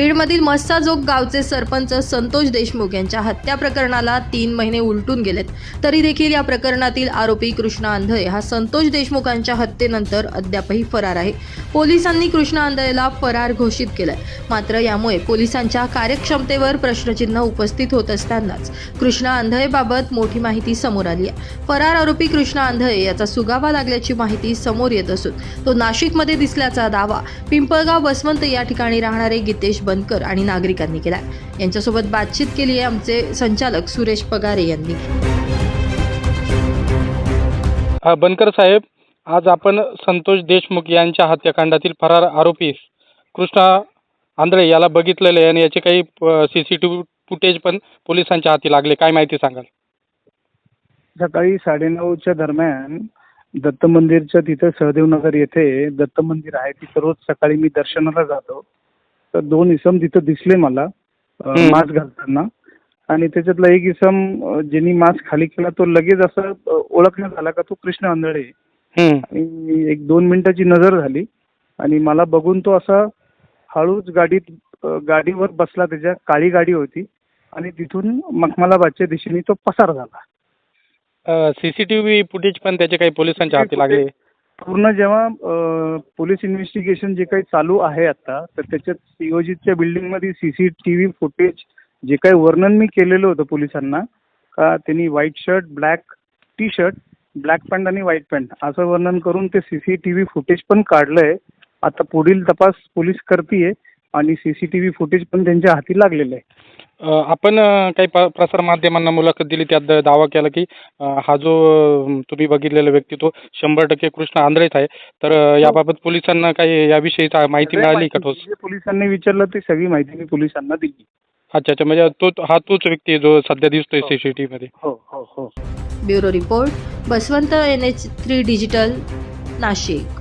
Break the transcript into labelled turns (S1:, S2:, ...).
S1: बीडमधील मस्साजोग गावचे सरपंच संतोष देशमुख यांच्या हत्या प्रकरणाला तीन महिने उलटून गेलेत. तरी देखील या प्रकरणातील आरोपी कृष्णा आंधळे हा संतोष देशमुखांच्या हत्येनंतर अद्यापही फरार आहे. पोलिसांनी कृष्णा आंधळेला फरार घोषित केलाय. मात्र यामुळे पोलिसांच्या कार्यक्षमतेवर प्रश्नचिन्ह उपस्थित होत असतानाच कृष्णा आंधळेबाबत मोठी माहिती समोर आली आहे. फरार आरोपी कृष्णा आंधळे याचा सुगावा लागल्याची माहिती समोर येत असून तो नाशिकमध्ये दिसल्याचा दावा पिंपळगाव बसवंत या ठिकाणी राहणारे गीतेश बनकर आणि नागरिकांनी केला यांच्यासोबत बातचीत केली आहे आमचे संचालक सुरेश पगारे यांनी.
S2: बनकर साहेब आज आपण संतोष देशमुख यांच्या हत्याकांडातील फरार आरोपी कृष्णा आंधळे याला बघितलेले आहे आणि याचे काही C C T V footage पण पोलिसांच्या हाती लागले. काय माहिती सांगाल?
S3: सकाळी साडेनऊच्या दरम्यान दत्त मंदिरच्या तिथे सहदेवनगर येथे दत्त मंदिर आहे. तिथं रोज सकाळी मी दर्शनाला जातो. तर दोन इसम तिथं दिसले मला. मास्क घालताना. आणि त्याच्यातला एक इसम ज्यांनी मास्क खाली केला तो लगेच असं ओळखण्यात आला का तो कृष्ण आंधळे. आणि एक दोन मिनिटाची नजर झाली. आणि मला बघून तो असा हळूच गाडीत गाडीवर बसला त्याच्या काळी गाडी होती. आणि तिथून मखमलाबादच्या दिशेने तो पसार झाला.
S2: C C T V footage पण त्याचे काही पोलिसांच्या हाती लागले.
S3: पूर्ण जेव्हा पोलीस इन्व्हेस्टिगेशन जे काही चालू आहे आता तर त्याच्यात सीओजीच्या बिल्डिंगमध्ये C C T V footage जे काही वर्णन मी केलेलं होतं पोलिसांना का त्यांनी white shirt black T shirt black pant आणि व्हाईट पॅन्ट असं वर्णन करून ते C C T V footage पण काढलंय. आता पुढील तपास पोलीस करतीये. आणि C C T V footage पण त्यांच्या हाती लागलेलं आहे.
S2: अ, आपण काही प- प्रसार माध्यमांना मुलाखत दिली त्यात दावा केला की हा जो तुम्ही बघितलेला व्यक्ती तो शंभर टक्के कृष्ण आंधळेच आहे. तर याबाबत पोलिसांना काही याविषयी माहिती मिळाली का ठोस?
S3: जे पोलिसांनी विचारलं ते सगळी माहिती मी पोलिसांना दिली.
S2: अच्छा अच्छा. म्हणजे तो हा तोच व्यक्ती जो सध्या दिसतोय सी सी टी मध्ये.
S3: हो हो हो.
S1: Bureau report Baswant N H three digital Nashik.